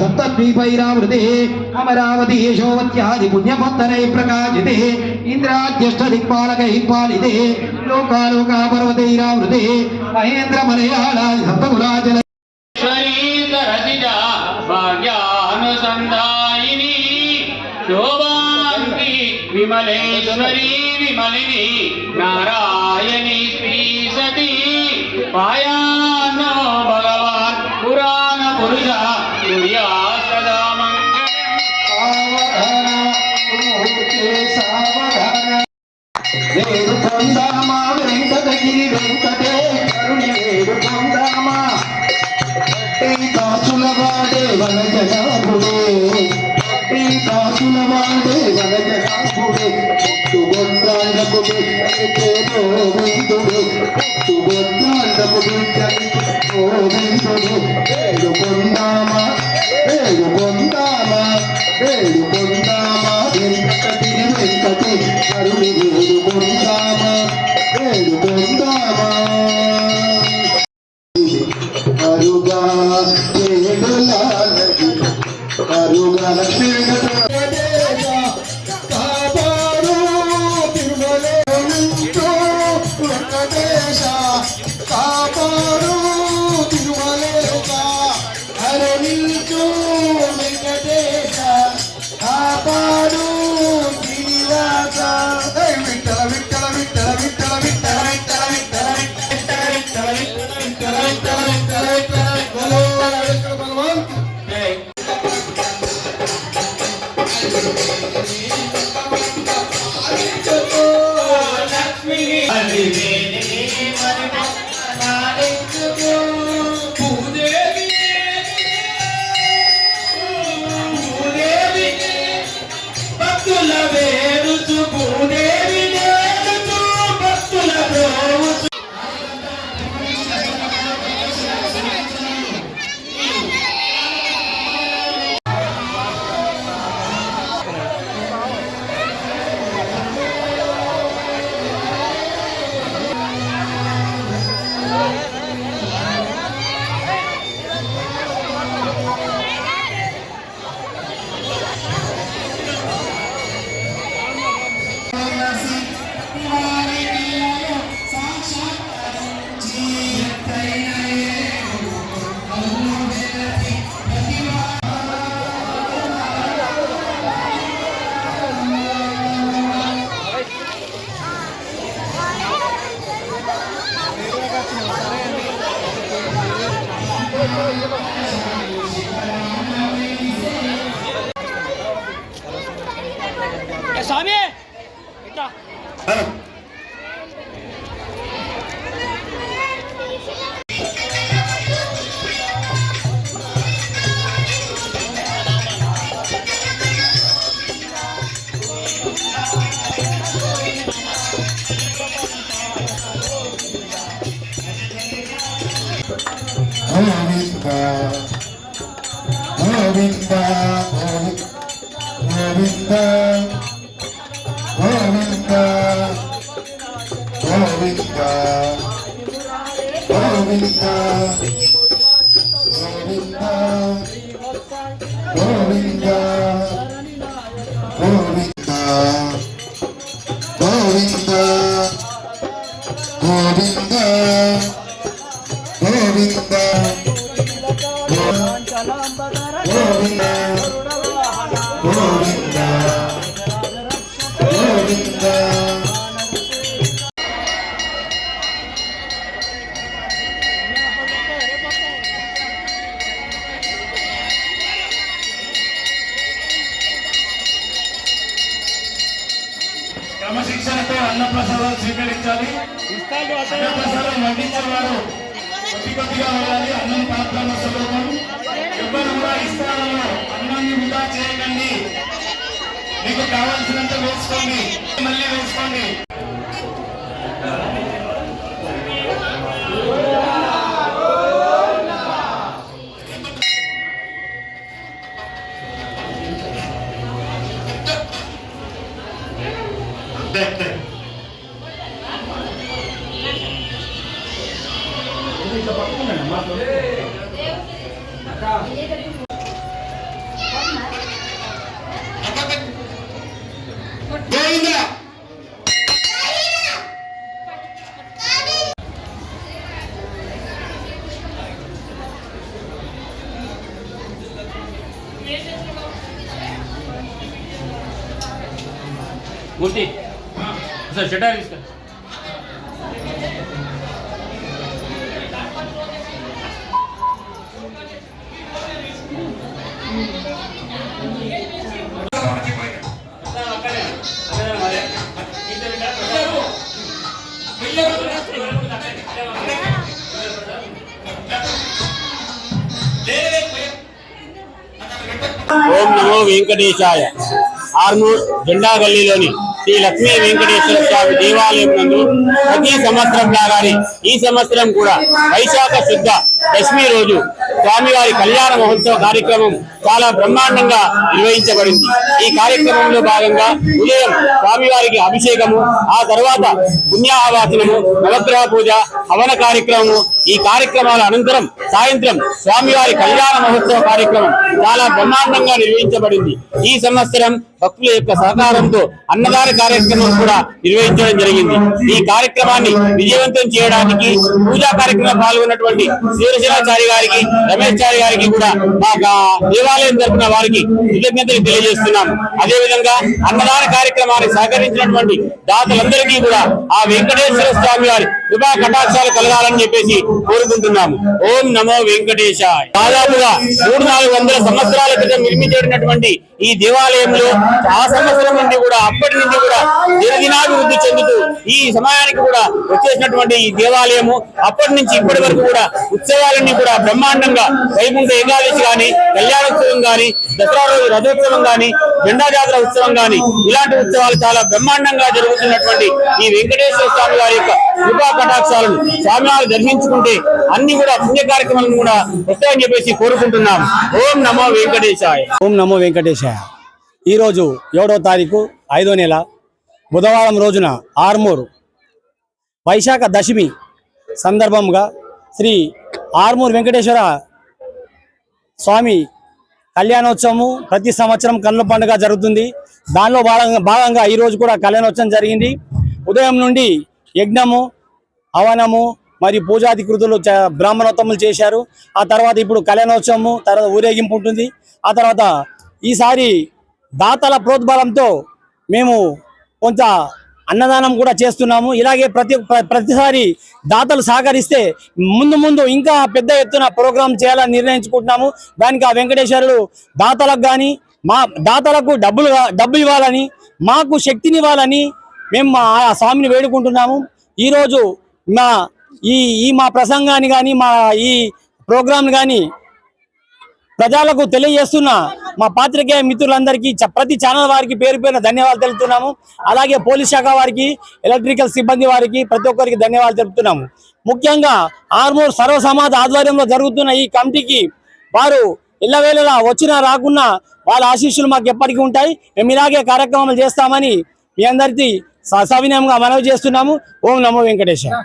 సప్తద్వీపైరావృతే Amaravati యశోవత్యాది పుణ్యపత్తనై ప్రకాశితే ఇంద్రాజ్యష్ట దిక్పాలకై పాలితే లోకాలోకాపర్వతైరావృతే Mahindra మలయాళాది సప్తకులాచల భాగ్యానుసంధాయిని Shobhangi విమలేశ్వరీ విమలిని Narayani Govinda, Govinda. Govinda అన్నప్రసాదాలు స్వీకరించాలి. అన్నప్రసాదం వడ్డించేవారు. కొద్ది కొద్దిగా వెళ్ళాలి అన్నం పాత్రల స్వరూపం ఎవరు కూడా ఇస్తానంలో అన్నాన్ని వృధా చేయకండి. మీకు కావాల్సినంత వేసుకోండి. మళ్ళీ వేసుకోండి. గోవిందా. మూర్తి. సార్ షటర్ తీసుకో ఓం నమో వెంకటేశాయ. ఆర్మూర్ జెండా గల్లీలోని శ్రీ లక్ష్మీ వెంకటేశ్వర స్వామి దేవాలయం నందు ప్రతి సంవత్సరం లాగానే ఈ సంవత్సరం కూడా వైశాఖ శుద్ధ దశమి రోజు స్వామివారి కళ్యాణ మహోత్సవ కార్యక్రమం చాలా బ్రహ్మాండంగా నిర్వహించబడింది. ఈ కార్యక్రమంలో భాగంగా ఉదయం స్వామివారికి అభిషేకము ఆ తర్వాత పుణ్యాహవాసనము నవగ్రహ పూజ హవన కార్యక్రమము ఈ కార్యక్రమాల అనంతరం సాయంత్రం స్వామివారి కళ్యాణ మహోత్సవ కార్యక్రమం చాలా బ్రహ్మాండంగా నిర్వహించబడింది. ఈ సంవత్సరం భక్తుల యొక్క సహకారంతో అన్నదాన కార్యక్రమం కూడా నిర్వహించడం జరిగింది. ఈ కార్యక్రమాన్ని విజయవంతం చేయడానికి పూజా కార్యక్రమం పాల్గొన్నటువంటి శ్రీరచనాచారి గారికి రమేష్ చారి గారికి కూడా మా దేవాలయం తరపున వారికి కృతజ్ఞతలు తెలియజేస్తున్నాం. అదే విధంగా అన్నదాన కార్యక్రమానికి సహకరించినటువంటి దాతలందరికీ కూడా ఆ వెంకటేశ్వర స్వామి వారి కృపా కటాక్షాలు కలగాలని చెప్పేసి కోరుకుంటున్నాము. ఓం నమో వెంకటేశాయ. దాదాపుగా మూడు నాలుగు వందల సంవత్సరాల క్రితం నిర్మించేటటువంటి ఈ దేవాలయంలో ఆ సంవత్సరం నుండి కూడా అప్పటి నుండి కూడా దినదినాభివృద్ధి చెందుతూ ఈ సమయానికి కూడా వచ్చేసినటువంటి ఈ దేవాలయము అప్పటి నుంచి ఇప్పటి వరకు కూడా ఉత్సవాలన్నీ కూడా బ్రహ్మాండంగా వైకుంఠ ఏకాదశి కానీ కళ్యాణోత్సవం కానీ దసరా రోజు రథోత్సవం కానీ జెండా జాతర ఉత్సవం కానీ ఇలాంటి ఉత్సవాలు చాలా బ్రహ్మాండంగా జరుగుతున్నటువంటి ఈ వెంకటేశ్వర స్వామి వారి యొక్క కృపా కటాక్షాలను స్వామివారు దర్శించుకుంటే అన్ని కూడా పుణ్య కార్యక్రమాలను కూడా వస్తాయని చెప్పేసి కోరుకుంటున్నాం. ఓం నమో వెంకటేశాయ. ఓం నమో వెంకటేశాయ. ఈరోజు ఏడవ తారీఖు ఐదో నెల బుధవారం రోజున ఆర్మూర్ వైశాఖ దశమి సందర్భంగా శ్రీ ఆర్మూర్ వెంకటేశ్వర స్వామి కళ్యాణోత్సవము ప్రతి సంవత్సరం కళ్ళ పండుగ జరుగుతుంది. దానిలో భాగంగా భాగంగా ఈరోజు కూడా కళ్యాణోత్సవం జరిగింది. ఉదయం నుండి యజ్ఞము హవనము మరియు పూజాది కృతులు చ- బ్రాహ్మణోత్తములు చేశారు. ఆ తర్వాత ఇప్పుడు కళ్యాణోత్సవము తర్వాత ఊరేగింపు ఉంటుంది. ఆ తర్వాత ఈసారి దాతల ప్రోద్బలంతో మేము కొంత అన్నదానం కూడా చేస్తున్నాము. ఇలాగే ప్రతి ప్ర- ప్రతిసారి దాతలు సహకరిస్తే ముందు ముందు ఇంకా పెద్ద ఎత్తున ప్రోగ్రాం చేయాలని నిర్ణయించుకుంటున్నాము. దానికి ఆ వెంకటేశ్వరుడు దాతలకు కానీ మా దాతలకు డబ్బులు డబ్బు ఇవ్వాలని మాకు శక్తిని ఇవ్వాలని మేము మా ఆ స్వామిని వేడుకుంటున్నాము. ఈరోజు మా ఈ ఈ మా ప్రసంగాన్ని కానీ మా ఈ ప్రోగ్రాంని కానీ ప్రజలకు తెలియజేస్తున్న మా పాత్రికేయ మిత్రులందరికీ చ- ప్రతి ఛానల్ వారికి పేరు పేరున ధన్యవాదాలు తెలుపుతున్నాము. అలాగే పోలీస్ శాఖ వారికి ఎలక్ట్రికల్ సిబ్బంది వారికి ప్రతి ఒక్కరికి ధన్యవాదాలు తెలుపుతున్నాము. ముఖ్యంగా ఆర్మూర్ సర్వ సమాజ ఆధ్వర్యంలో జరుగుతున్న ఈ కమిటీకి వారు ఇళ్ళవేళలా వచ్చినా రాకున్నా వాళ్ళ ఆశీస్సులు మాకు ఎప్పటికీ ఉంటాయి. మేము ఇలాగే కార్యక్రమాలు చేస్తామని మీ అందరికీ స- సవినయంగా మనవి చేస్తున్నాము. ఓం నమో వెంకటేశ్వర